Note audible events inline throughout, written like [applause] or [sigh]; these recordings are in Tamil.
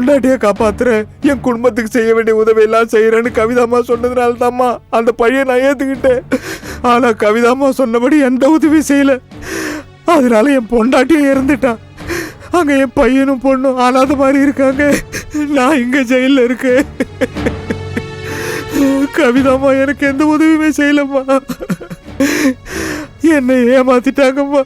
பொண்டாட்டிய காப்பாத்துறேன். என் குடும்பத்துக்கு செய்ய வேண்டிய உதவி எல்லாம் செய்யறேன்னு கவிதாம்மா சொன்னதுனால தாம்மா அந்த பையன் நான் ஏத்துக்கிட்டேன். ஆனா கவிதாம்மா சொன்னபடி எந்த உதவி செய்யல. அதனால என் பொண்டாட்டியும் இறந்துட்டான். அங்க என் பையனும் பொண்ணும் அனாத மாதிரி இருக்காங்க. நான் இங்க ஜெயில இருக்கேன். கவிதாம்மா எனக்கு எந்த உதவியுமே செய்யலம்மா. என்னை ஏமாத்திட்டாங்கம்மா.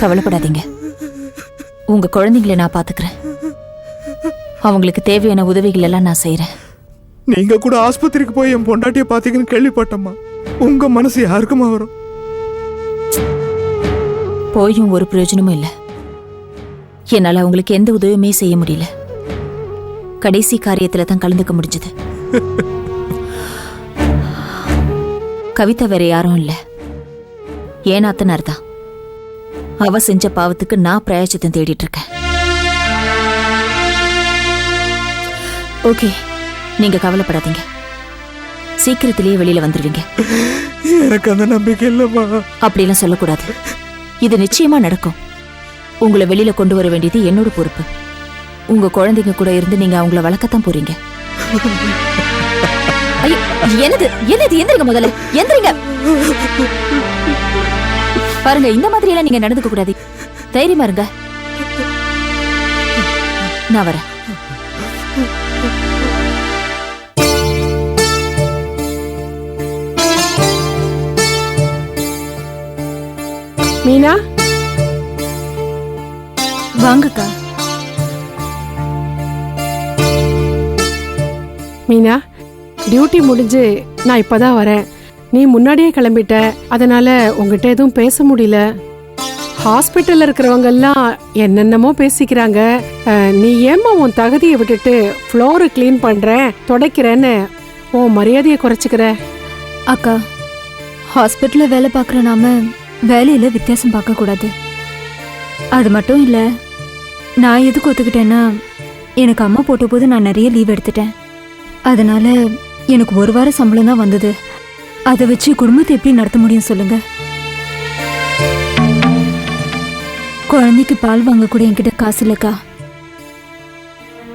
கவலைப்படாதீங்க. உங்க குழந்தைங்களை நான் பாத்துக்கிறேன். அவங்களுக்கு தேவையான உதவிகள் எல்லாம் நான் செய்றேன். நீங்க கூட ஆஸ்பத்திரிக்கு போய் என் பொண்டாட்டிய பாத்தீங்கன்னு கேள்விப்பட்டம்மா. உங்க மனசு யாருக்குமா வரும்? போயும் ஒரு பிரயோஜனமும் இல்ல. என்னால அவங்களுக்கு எந்த உதவியுமே செய்ய முடியல. கடைசி காரியத்துல தான் கலந்துக்க முடிஞ்சது. கவிதா வேற யாரும் இல்ல. ஏனாத்தனார் தான்? அவ செஞ்ச பாவத்துக்கு நான் பிரயாச்சித்தம் தேடிட்டு இருக்கேன் ஓகே நீங்க கவலைப்படாதீங்க. சீக்கிரத்திலேயே வெளியில வந்துருவீங்க. எனக்கு அந்த நம்பிக்கை இல்லம்மா. அப்படிலாம் சொல்லக்கூடாது. இது நிச்சயமா நடக்கும். உங்களை வெளியில கொண்டு வர வேண்டியது என்னோட பொறுப்பு. உங்க குழந்தைங்க கூட இருந்து நீங்க அவங்கள வளர்க்கத்தான் போறீங்க. என்னது? என்னது? எந்திரிங்க முதல்ல. எந்திரிங்க. பாருங்க இந்த மாதிரி எல்லாம் நீங்க நடந்துக்க கூடாது. தைரியமா இருங்க. நான் வரேன். மீனா? வாங்கக்கா. மீனா? டியூட்டி முடிஞ்சு நான் இப்பதான் வரேன். நீ முன்னாடியே கிளம்பிட்ட அதனால உங்ககிட்ட எதுவும் பேச முடியல. ஹாஸ்பிட்டல்ல இருக்கிறவங்க எல்லாம் என்னென்னமோ பேசிக்கிறாங்க. நீ ஏம்மா உன் தகுதியை விட்டுட்டு ஃப்ளோரு க்ளீன் பண்றேன் துடைக்கிறேன்னு உன் மரியாதையை குறைச்சிக்கிற? அக்கா ஹாஸ்பிட்டலில் வேலை பார்க்குற நாம வேலையில் வித்தியாசம் பார்க்கக்கூடாது அது மட்டும் இல்லை நான் எதுக்கு ஒத்துக்கிட்டேன்னா எனக்கு அம்மா போட்ட போது நான் நிறைய லீவ் எடுத்துட்டேன். அதனால எனக்கு ஒரு வார சம்பளம் தான் வந்தது. அதை வச்சு குடும்பத்தை எப்படி நடத்த முடியும் சொல்லுங்க. குழந்தைக்கு பால் வாங்க கூட என்கிட்ட காசு இல்லைக்கா.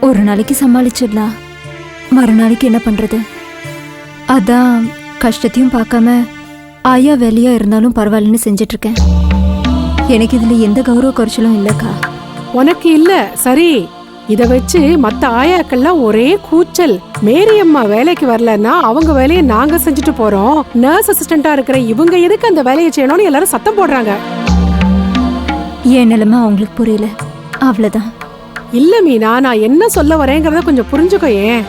ஒரு நாளைக்கு சமாளிச்சிடலாம். மறுநாளைக்கு என்ன பண்றது? அதான் கஷ்டத்தையும் பார்க்காம ஆயா வேலையா இருந்தாலும் பரவாயில்லன்னு செஞ்சுட்டு இருக்கேன் எனக்கு இதுல எந்த கௌரவ குறைச்சலும் இல்லக்கா. உனக்கு இல்ல சரி. இத வச்சு மத்த ஆயாக்கள்லாம் ஒரே கூச்சல். மேரி அம்மா வேலைக்கு வரலன்னா அவங்க வேலையை நாங்க செஞ்சுட்டு போறோம். நர்ஸ் அசிஸ்டண்டா இருக்கிற இவங்க எதுக்கு அந்த வேலையை செய்யணும்னு எல்லாரும் சத்தம் போடுறாங்க. என் நிலைமை அவங்களுக்கு புரியல. அவ்வளவுதான். இல்ல மீனா நான் என்ன சொல்ல வரேங்கிறத கொஞ்சம் புரிஞ்சுக்கோ ஏன்?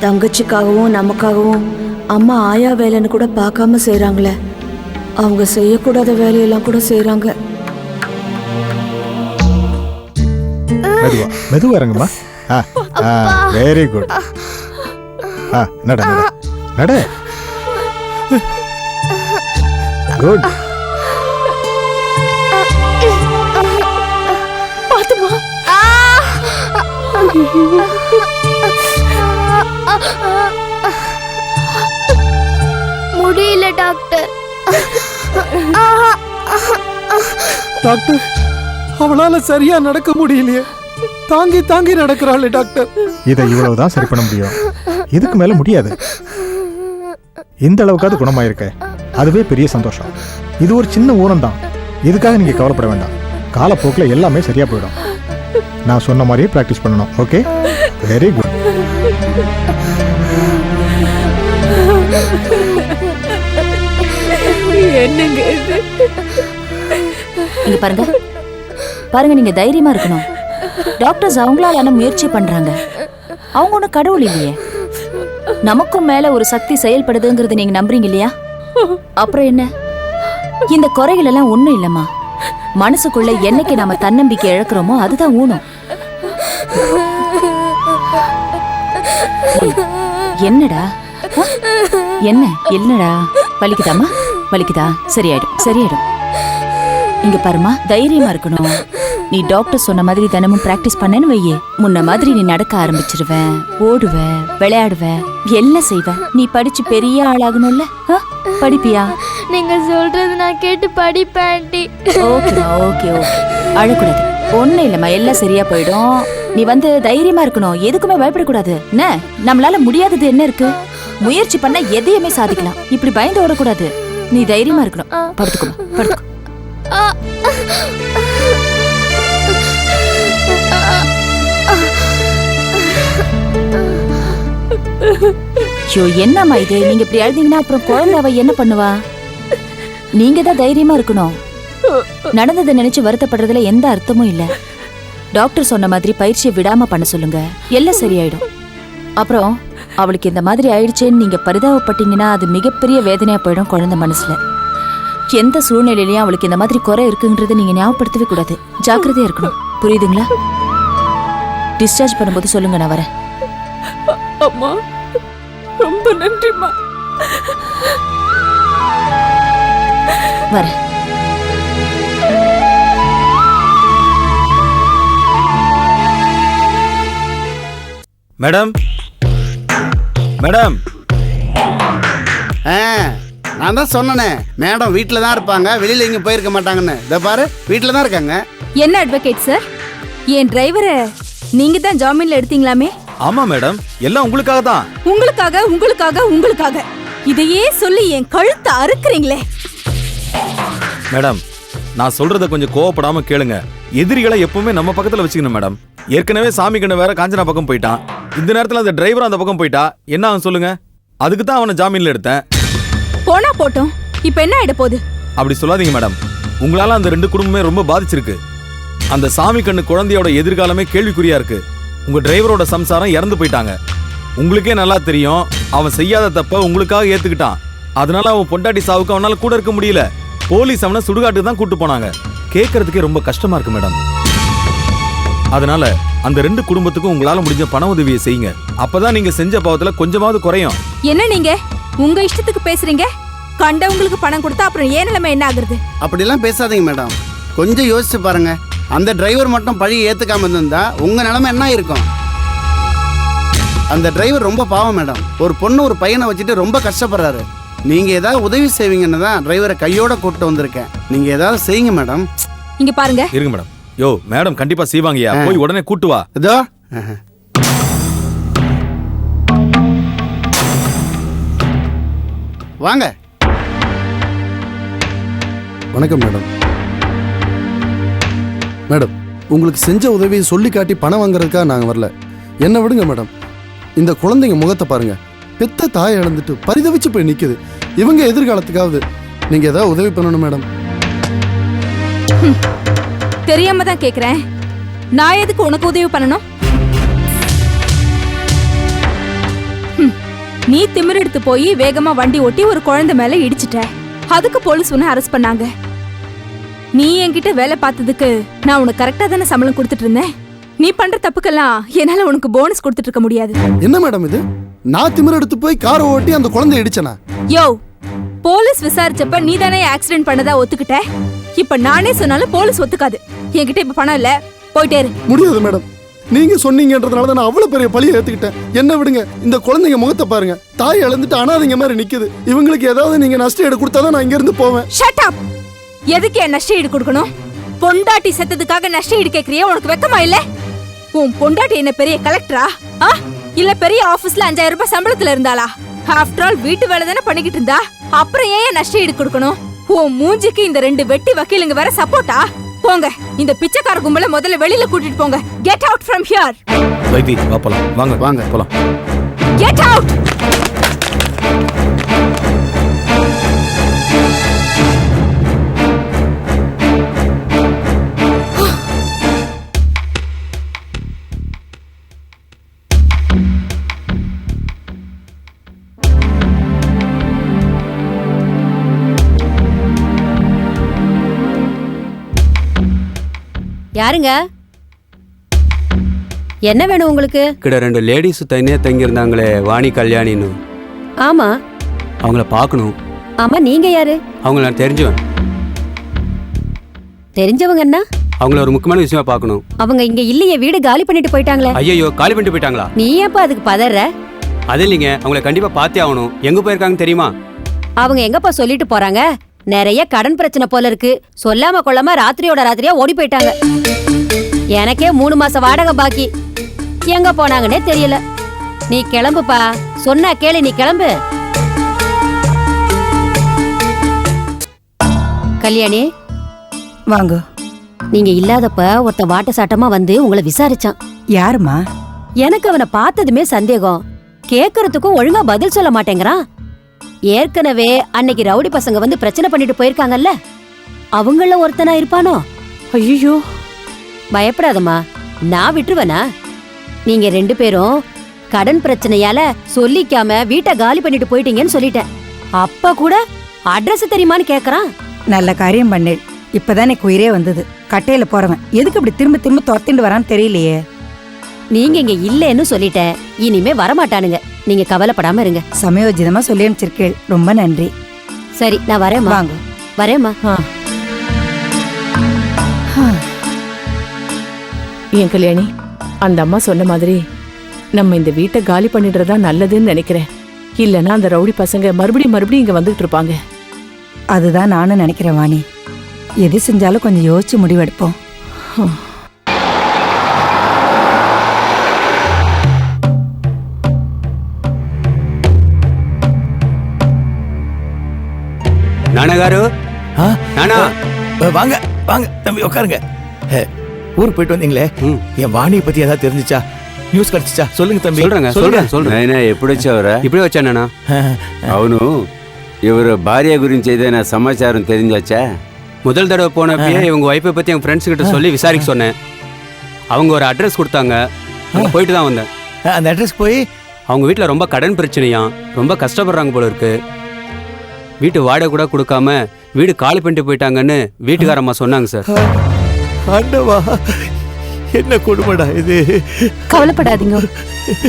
தங்கச்சிக்காகவும் நமக்காகவும் அம்மா ஆயா வேலைன்னு கூட பார்க்காம செய்றாங்களே. அவங்க செய்யக்கூடாத வேலையெல்லாம் கூட செய்றாங்க. மெதுவா மெதுவா இறங்குமா? வெரி குட் ஆ நட நட நட. குட் முடியல டாக்டர். டாக்டர் அவளால சரியா நடக்க முடியலையே. தாங்கி தாங்கி நடக்கிறாள் டாக்டர். இதை இவ்வளவுதான் சரி பண்ண முடியும். இதுக்கு மேல முடியாது. இந்த அளவுக்காவது குணமாயிருக்க. அதுவே பெரிய சந்தோஷம். இது ஒரு சின்ன ஊரம் தான் இதுக்காக நீங்க கவலைப்பட வேண்டாம். காலப்போக்கில் எல்லாமே சரியா போயிடும். நான் சொன்ன மாதிரியே ப்ராக்டிஸ் பண்ணணும் ஓகே வெரி குட் இங்க பாருங்க. பாருங்க நீங்க தைரியமா இருக்கணும். டாக்டர்ஸ் அவங்களால முயற்சி பண்றாங்க? அவங்க ஒன்றும் கடவுள் இல்லையே. நமக்கும் மேல ஒரு சக்தி செயல்படுதுங்கிறது நீங்க நம்புறீங்க இல்லையா? அப்புறம் என்ன? இந்த குறைகள் எல்லாம் ஒண்ணும் இல்லம்மா. மனசுக்குள்ள என்னைக்கு நாம தன்னம்பிக்கை இழக்கிறோமோ அதுதான் ஊனம். என்னடா? என்ன? என்னடா? வலிக்குதாமா வலிக்குதா? சரியாயிடும் சரியாயிடும். இங்க பாருமா தைரியமா இருக்கணும். நீ டாக்டர் சொன்ன மாதிரி தினமும் பிராக்டிஸ் பண்ணேன்னு வையே. முன்ன மாதிரி நீ நடக்க ஆரம்பிச்சிருவ ஓடுவ விளையாடுவ எல்லாம் செய்வ. நீ படிச்சு பெரிய ஆளாகணும்ல? படிப்பியா? நீங்க சொல்றது நான் கேட்டு படிப்பேன் ஆண்டி. ஓகேமா ஓகே ஓகே அழக்கூடாது. ஒண்ணும் இல்லம்மா எல்லாம் சரியா போயிடும். நீ வந்து தைரியமா இருக்கணும். எதுக்குமே பயப்படக்கூடாது. என்ன? நம்மளால முடியாதது என்ன இருக்கு? முயற்சி பண்ணா எதையுமே சாதிக்கலாம். இப்படி பயந்து ஓடக்கூடாது. நீ தைரியமா இருக்கணும். படுத்துக்கோ படுத்துக்கோ. ஐயோ என்னம்மா இது? நீங்க இப்படி அழுதீங்கன்னா அப்புறம் குழந்தை அவ என்ன பண்ணுவா? நீங்க தான் தைரியமா இருக்கணும். நடந்ததை நினைச்சு வருத்தப்படுறதுல எந்த அர்த்தமும் இல்ல. டாக்டர் சொன்ன மாதிரி பயிற்சியை விடாம பண்ண சொல்லுங்க. எல்லாம் சரியாயிடும். அப்புறம் அவளுக்கு இந்த மாதிரி ஆயிடுச்சேன்னு நீங்க பரிதாபப்பட்டீங்கன்னா அது மிகப்பெரிய வேதனையா போயிடும் குழந்தை மனசுல. எந்த சூழ்நிலையிலயும் அவளுக்கு இந்த மாதிரி குறை இருக்குங்கிறத நீங்க ஞாபகப்படுத்தவே கூடாது. ஜாக்கிரதையா இருக்கணும். புரியுதுங்களா? டிஸ்சார்ஜ் பண்ணும்போது சொல்லுங்க நான் வரேன். அம்மா ரொம்ப நன்றிம்மா. வரேன். Madam madam. ஆ நான் தான் சொன்னனே மேடம் வீட்டில் தான் இருப்பாங்க வெளியில் எங்கேயும் போயிருக்க மாட்டாங்கன்னு. இதை பாரு வீட்டில் தான் இருக்காங்க. என்ன அட்வொகேட் சார் என் டிரைவரை நீங்க தான் ஜாமீன்ல எடுத்தீங்களாமே? ஆமா மேடம் எல்லாம் உங்களுக்காக தான். உங்களுக்காக உங்களுக்காக உங்களுக்காக. இதையே சொல்லி என் கழுத்தை அறுக்குறீங்களே. மேடம் நான் சொல்றத கொஞ்சம் கோவப்படாம கேளுங்க. எதிரிகளை எப்பவுமே நம்ம பக்கத்துல வச்சுக்கணும் மேடம். ஏற்கனவே சாமி கண்ணு வேற காஞ்சனா பக்கம் போயிட்டான். இந்த நேரத்துல அந்த டிரைவர் அந்த பக்கம் போயிட்டா என்ன ஆகும் சொல்லுங்க? அதுக்கு தான் அவனை ஜாமீன்ல எடுத்தேன். போனா போட்டோம். இப்ப என்ன ஆயிட போகுது? அப்படி சொல்லாதீங்க மேடம் உங்களால அந்த ரெண்டு குடும்பமே ரொம்ப பாதிச்சிருக்கு. அந்த சாமி கண்ணு குழந்தையோட எதிர்காலமே கேள்விக்குறியா இருக்கு. உங்க டிரைவரோட சம்சாரம் இறந்து போயிட்டாங்க. உங்களுக்கே நல்லா தெரியும். அவன் செய்யாத தப்ப உங்களுக்காக ஏத்துக்கிட்டான். அதனால அவன் பொண்டாட்டி சாவுக்கு அவனால கூட இருக்க முடியல. போலீஸ் அவனை சுடுகாட்டுக்கு தான் கூட்டு போனாங்க. கேட்கறதுக்கே ரொம்ப கஷ்டமா இருக்கு மேடம் அதனால அந்த ரெண்டு குடும்பத்துக்கும் உங்களால முடிஞ்ச பண உதவியை செய்யுங்க. அப்பதான் நீங்க செஞ்ச பாவத்துல கொஞ்சமாவது குறையும். என்ன நீங்க? உங்க இஷ்டத்துக்கு பேசுறீங்க? கண்டவங்களுக்கு பணம் கொடுத்தா அப்புறம் ஏன் நிலைமை என்ன ஆகுறது? அப்படிலாம் பேசாதீங்க மேடம் கொஞ்சம் யோசிச்சு பாருங்க. அந்த டிரைவர் மட்டும் பழியை ஏற்றுக்காம இருந்திருந்தா உங்கள் நிலைமை என்ன இருக்கும் அந்த டிரைவர் ரொம்ப பாவம் மேடம் ஒரு பொண்ணு ஒரு பையனை வச்சுட்டு ரொம்ப கஷ்டப்படுறாரு. நீங்கள் ஏதாவது உதவி செய்வீங்கன்னு தான் டிரைவரை கையோட கூப்பிட்டு வந்திருக்கேன். நீங்கள் ஏதாவது செய்யுங்க மேடம் இங்க பாருங்க. இருங்க மேடம் யோ மேடம் கண்டிப்பா செய்வாங்கய்யா போய் உடனே கூட்டு வா. இதோ. வாங்க. வணக்கம் மேடம். மேடம் உங்களுக்கு செஞ்ச உதவியை சொல்லி காட்டி பணம் வாங்குறதுக்காக நாங்கள் வரல. என்ன விடுங்க மேடம். இந்த குழந்தைங்க முகத்தை பாருங்க. பெத்த தாயை இழந்துட்டு பரிதவிச்சு போய் நிற்குது இவங்க எதிர்காலத்துக்காவது நீங்கள் ஏதாவது உதவி பண்ணணும் மேடம். [laughs] தெரியாம தான் கேக்குறேன். நான் எதுக்கு உனக்கு உதவி பண்ணணும்? நீ திமிரெடுத்து போய் வேகமா வண்டி ஓட்டி ஒரு குழந்தை மேல இடிச்சிட்ட. அதுக்கு போலீஸ் உன்னை அரெஸ்ட் பண்ணாங்க. நீ என்கிட்ட வேலை பார்த்ததுக்கு நான் உனக்கு கரெக்டா தானே சம்பளம் கொடுத்துட்டு இருந்தேன். நீ பண்ற தப்புக்கெல்லாம் என்னால உனக்கு போனஸ் கொடுத்துட்டு இருக்க முடியாது. என்ன மேடம் இது? நான் திமிர் எடுத்து போய் காரை ஓட்டி அந்த குழந்தைய இடிச்சனா? யோ போலீஸ் விசாரிச்சப்ப நீ தானே ஆக்சிடென்ட் பண்ணதா ஒத்துக்கிட்ட? இப்ப நானே சொன்னாலும் போலீஸ் ஒத்துக்காது. என்கிட்ட இப்ப பணம் இல்ல. போயிட்டே இரு. முடியாது மேடம் நீங்க சொன்னீங்கன்றதுனால தான் நான் அவ்வளவு பெரிய பழியை ஏத்துக்கிட்டேன். என்ன விடுங்க. இந்த குழந்தைங்க முகத்தை பாருங்க. தாய் இழந்துட்டு அனாதைங்க மாதிரி நிக்குது. இவங்களுக்கு ஏதாவது நீங்க நஷ்ட ஈடு கொடுத்தாதான் நான் இங்க இருந்து போவேன். ஷட் அப் எதுக்கு என் நஷ்ட ஈடு கொடுக்கணும்? பொண்டாட்டி செத்ததுக்காக நஷ்ட ஈடு கேக்குறியே உனக்கு வெக்கமா இல்ல? உன் பொண்டாட்டி என்ன பெரிய கலெக்டரா இல்ல பெரிய ஆபீஸ்ல அஞ்சாயிரம் ரூபாய் சம்பளத்துல இருந்தாளா? ஆஃப்டர் ஆல் வீட்டு வேலை தானே பண்ணிக்கிட்டு இருந்தா? அப்புறம் ஏன் நஷ்ட ஈடு கொடுக்கணும்? உன் மூஞ்சிக்கு இந்த ரெண்டு வெட்டி வக்கீலுங்க வேற சப்போர்ட்டா? போங்க இந்த பிச்சைக்கார கும்பல முதல்ல வெளியில கூட்டிட்டு போங்க. Get out from here Vaithi வா போலாம். வாங்க வாங்க. போலாம். கெட் அவுட் யாருங்க? என்ன வேணும் உங்களுக்கு? கிட்ட ரெண்டு லேடிஸ் தனியாக தங்கியிருந்தாங்களே வாணி கல்யாணின்னு. ஆமா. அவங்கள பார்க்கணும். ஆமா நீங்க யாரு? அவங்கள நான் தெரிஞ்சுவேன். தெரிஞ்சவங்கன்னா அவங்கள ஒரு முக்கியமான விஷயமா பார்க்கணும். அவங்க இங்க இல்லையே வீடு காலி பண்ணிட்டு போயிட்டாங்களே. ஐயோ காலி பண்ணிட்டு போயிட்டாங்களா? நீ ஏப்பா அதுக்கு பதற? அது இல்லைங்க அவங்கள கண்டிப்பாக பார்த்தே ஆகணும். எங்கே போயிருக்காங்கன்னு தெரியுமா? அவங்க எங்கப்பா சொல்லிட்டு போறாங்க? நிறைய கடன் பிரச்சனை போல இருக்கு. சொல்லாம கொள்ளாம ராத்திரியோட ராத்திரியா ஓடி போயிட்டாங்க. எனக்கே மூணு மாசம் வாடகை பாக்கி. எங்க போனாங்கன்னே தெரியல. நீ கிளம்புப்பா. சொன்னா கேளு நீ கிளம்பு. கல்யாணி. வாங்க. நீங்க இல்லாதப்ப ஒருத்த வாட்ட சாட்டமா வந்து உங்களை விசாரிச்சான். யாருமா எனக்கு அவனை பார்த்ததுமே சந்தேகம். கேக்குறதுக்கும் ஒழுங்கா பதில் சொல்ல மாட்டேங்கிறான். ஏற்கனவே அன்னைக்கு ரவுடி பசங்க வந்து பிரச்சனை பண்ணிட்டு போயிருக்காங்கல்ல? அவங்கள ஒருத்தனா இருப்பானோ? ஐயோ பயப்படாதம்மா. நான் விட்டுருவேனா? நீங்க ரெண்டு பேரும் கடன் பிரச்சனையால சொல்லிக்காம வீட்டை காலி பண்ணிட்டு போயிட்டீங்கன்னு சொல்லிட்டேன். அப்ப கூட அட்ரஸ் தெரியுமான்னு கேக்குறான். நல்ல காரியம் பண்ணு. இப்பதான் எனக்கு உயிரே வந்தது. கட்டையில போறவன். எதுக்கு இப்படி திரும்ப திரும்ப துரத்திட்டு வரான்னு தெரியலையே. நீங்க இங்க இல்லைன்னு சொல்லிட்டேன். இனிமே வரமாட்டானுங்க. நீங்க கவலைப்படாம இருங்க. சமயோஜிதமா சொல்லி அனுப்பிச்சிருக்கேள் ரொம்ப நன்றி. சரி நான் வரேம்மா. வாங்க. வரேம்மா. என் கல்யாணி அந்த அம்மா சொன்ன மாதிரி நம்ம இந்த வீட்டை காலி பண்ணிடுறதா நல்லதுன்னு நினைக்கிறேன். இல்லனா அந்த ரவுடி பசங்க மறுபடியும் மறுபடியும் இங்க வந்துட்டு இருப்பாங்க. அதுதான் நானும் நினைக்கிறேன் வாணி. எது செஞ்சாலும் கொஞ்சம் யோசிச்சு முடிவெடுப்போம். நானா காரு நானா வாங்க வாங்க தம்பி உட்காருங்க ஹே, ஊருக்கு போயிட்டு வந்தீங்களே என் வாணியை பத்தி ஏதாவது தெரிஞ்சுச்சா நியூஸ் கிடைச்சிச்சா சொல்லுங்க தம்பி சொல்றேங்க சொல்றேன் சொல்றேன் ఎప్పుడు వచ్చావురా இப்படி வச்சா நானா అవును ఎవరు భార్య గురించి ఏదైనా సమాచారం తెలియచా முதல் தடவை போனப்பயே இவங்க ஒய்ஃபை பத்தி எங்க ஃப்ரெண்ட்ஸ் கிட்ட சொல்லி விசாரிக்க சொன்னேன் அவங்க ஒரு அட்ரஸ் கொடுத்தாங்க அங்க போயிட்டு தான் வந்தேன் அந்த அட்ரஸ் போய் அவங்க வீட்ல ரொம்ப கடன் பிரச்சனையா ரொம்ப கஷ்டப்படுறாங்க போல இருக்கு வீட்டு வாடகை கூட கொடுக்காம வீடு காலி பண்ணிட்டு போயிட்டாங்கன்னு வீட்டுக்காரம்மா சொன்னாங்க சார் ஆண்டவா என்ன கொடுமைடா இது కవలపడాదింగ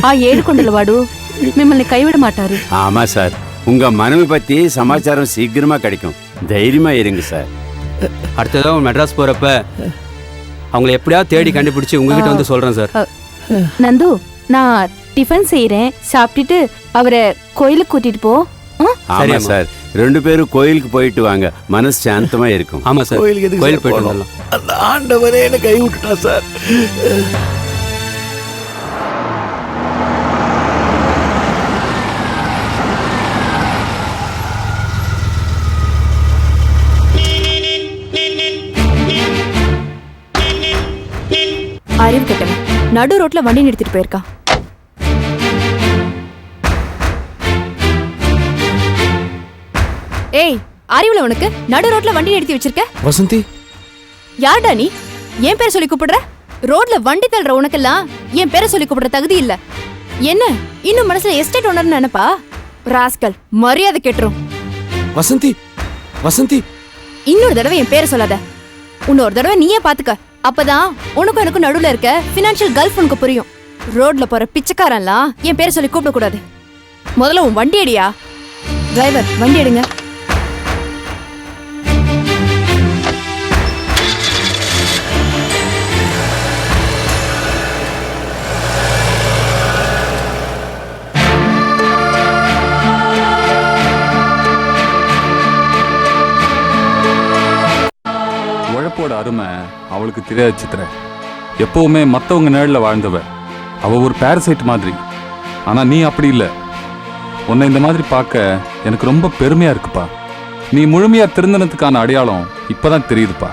ఆ ఏడుకొండల వాడు మిమ్మల్ని కైవిడ మాటారు ஆமா சார் உங்க மனைவி பத்தி சமாச்சாரம் சீக்கிரமா கிடைக்கும் தைரியமா இருங்க சார் அடுத்ததாக மெட்ராஸ் போறப்ப அவங்கள எப்படியாவது தேடி கண்டுபிடிச்சு உங்ககிட்ட வந்து சொல்றேன் சார் நந்து நான் டிஃபன் செய்யறேன் சாப்பிட்டுட்டு அவரை கோயிலுக்கு கூட்டிட்டு போ ஆமா சார் ரெண்டு பேரும் கோயிலுக்கு போயிட்டு வாங்க. மனசு சாந்தமா இருக்கும். ஆமா சார். கோயிலுக்கு எதுக்கு கோயில் போயிட்டு? வந்துடலாம். அந்த ஆண்டவரே என்ன கை விட்டுட்டா சார். அறிவு நடு ரோட்ல வண்டி நிறுத்திட்டு போயிருக்கான். ஏய் அறிவுல உனக்கு நடு ரோட்ல வண்டி நிறுத்தி வச்சிருக்க? வசந்தி. யார்டா நீ? என் பேரை சொல்லி கூப்பிடுற? ரோட்ல வண்டி தள்ளுற உனக்கெல்லாம் என் பேரை சொல்லி கூப்பிடுற தகுதி இல்ல. என்ன? இன்னும் மனசுல எஸ்டேட் ஓனர் நினைப்பா? ராஸ்கல் மரியாதை கெட்டுரும். வசந்தி வசந்தி. இன்னொரு தடவை என் பேரை சொல்லாத. இன்னொரு தடவை நீயே பாத்துக்க. அப்பதான் உனக்கும் எனக்கும் நடுவுல இருக்க பினான்சியல் கல்ஃப் உனக்கு புரியும். ரோட்ல போற பிச்சைக்காரன்லாம் என் பேரை சொல்லி கூப்பிட கூடாது முதல்ல உன் வண்டி அடியா? டிரைவர் வண்டி எடுங்க. அருமை அவளுக்கு தெரியாது சித்திர. எப்பவுமே மற்றவங்க நிழலில் வாழ்ந்தவ. அவள் ஒரு பேரசைட் மாதிரி. ஆனால் நீ அப்படி இல்லை. உன்னை இந்த மாதிரி பார்க்க எனக்கு ரொம்ப பெருமையாக இருக்குப்பா. நீ முழுமையாக திருந்தனத்துக்கான அடையாளம் இப்போ தான் தெரியுதுப்பா.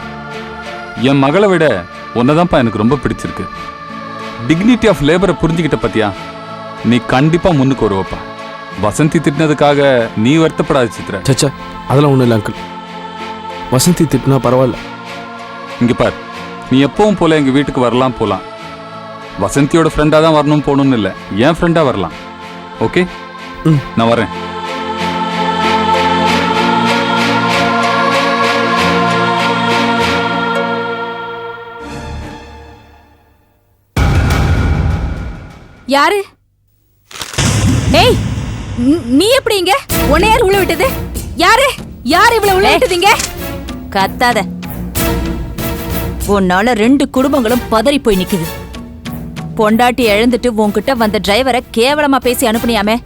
என் மகளை விட உன்னதான்ப்பா எனக்கு ரொம்ப பிடிச்சிருக்கு. டிக்னிட்டி ஆஃப் லேபரை புரிஞ்சுக்கிட்ட பத்தியா? நீ கண்டிப்பாக முன்னுக்கு வருவப்பா. வசந்தி திட்டினதுக்காக நீ வருத்தப்படாத சித்திர. சச்சா அதெல்லாம் ஒன்றும் இல்லை அங்கிள் வசந்தி திட்டினா பரவாயில்ல. இங்கே பார். நீ எப்பவும் போல எங்கள் வீட்டுக்கு வரலாம் போகலாம் வசந்தியோட ஃப்ரெண்டாக தான் வரணும் போகணும்னு இல்லை. என் ஃப்ரெண்டாக வரலாம். ஓகே நான் வரேன். யாரு? ஏய் நீ எப்படிங்க உன்னை யார் உள்ள விட்டது? யாரு? யார் இவ்வளவு உள்ள விட்டதுங்க கத்தாத. உன்னால ரெண்டு குடும்பங்களும் பதறி போய் நிக்குது. பொண்டாட்டி இழந்துட்டு உன்கிட்ட வந்த டிரைவரை கேவலமா பேசி அனுப்புனியாமே.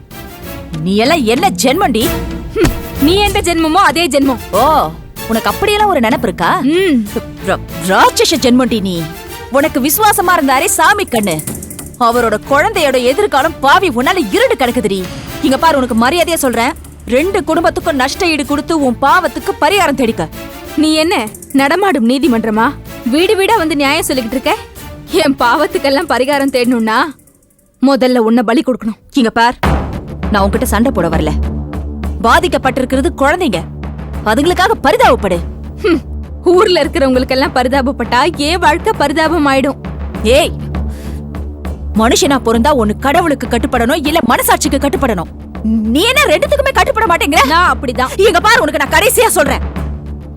நீ எல்லாம் என்ன ஜென்மண்டி? நீ எந்த ஜென்மமோ அதே ஜென்மம். ஓ உனக்கு அப்படியெல்லாம் ஒரு நினைப்பு இருக்கா? ராட்சச ஜென்மண்டி நீ. உனக்கு விசுவாசமா இருந்தாரே சாமி கண்ணு. அவரோட குழந்தையோட எதிர்காலம் பாவி உன்னால இருண்டு கிடக்குதுடி. இங்க பாரு உனக்கு மரியாதையா சொல்றேன். ரெண்டு குடும்பத்துக்கும் நஷ்ட ஈடு கொடுத்து உன் பாவத்துக்கு பரிகாரம் தேடிக்க. நீ என்ன நடமாடும் நீதிமன்றமா? வீடு வீடா வந்து நியாயம் சொல்லிக்கிட்டு இருக்க? என் பாவத்துக்கெல்லாம் பரிகாரம் தேடணும்னா முதல்ல உன்னை பலி கொடுக்கணும். இங்க பார் நான் உன்கிட்ட சண்டை போட வரல. பாதிக்கப்பட்டிருக்கிறது குழந்தைங்க. அதுங்களுக்காக பரிதாபப்படு. ஊர்ல இருக்கிறவங்களுக்கு எல்லாம் பரிதாபப்பட்டா ஏன் வாழ்க்கை பரிதாபம் ஆயிடும் ஏய் மனுஷனா பிறந்தா ஒண்ணு கடவுளுக்கு கட்டுப்படணும் இல்ல மனசாட்சிக்கு கட்டுப்படணும். நீ என்ன ரெண்டுத்துக்குமே கட்டுப்பட மாட்டேங்கிற? நான் அப்படிதான். இங்க பாரு உனக்கு நான் கடைசியா சொல்றேன்.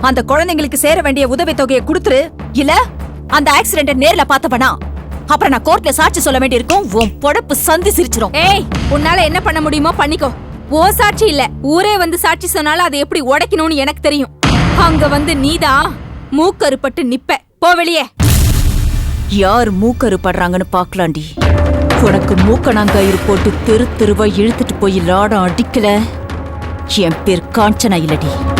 அந்த குழந்தைங்களுக்கு சேர வேண்டிய உதவி தொகையை கொடுத்துரு. இல்ல அந்த ஆக்சிடென்ட நேர்ல பார்த்தவனா? அப்புறம் நான் கோர்ட்ல சாட்சி சொல்ல வேண்டியிருக்கும் உன் பொழப்பு சந்தி சிரிச்சிரும். ஏய் உன்னால என்ன பண்ண முடியுமோ பண்ணிக்கோ. ஓ சாட்சி இல்ல ஊரே வந்து சாட்சி சொன்னாலும் அதை எப்படி உடைக்கணும்னு எனக்கு தெரியும். அங்க வந்து நீதான் மூக்கருப்பட்டு நிப்ப. போ வெளியே. யார் மூக்கருப்படுறாங்கன்னு பாக்கலாண்டி உனக்கு மூக்கணாங்கயிறு போட்டு தெரு தெருவா இழுத்துட்டு போய் லாடம் அடிக்கல. என் பேர் காஞ்சனா இல்லடி.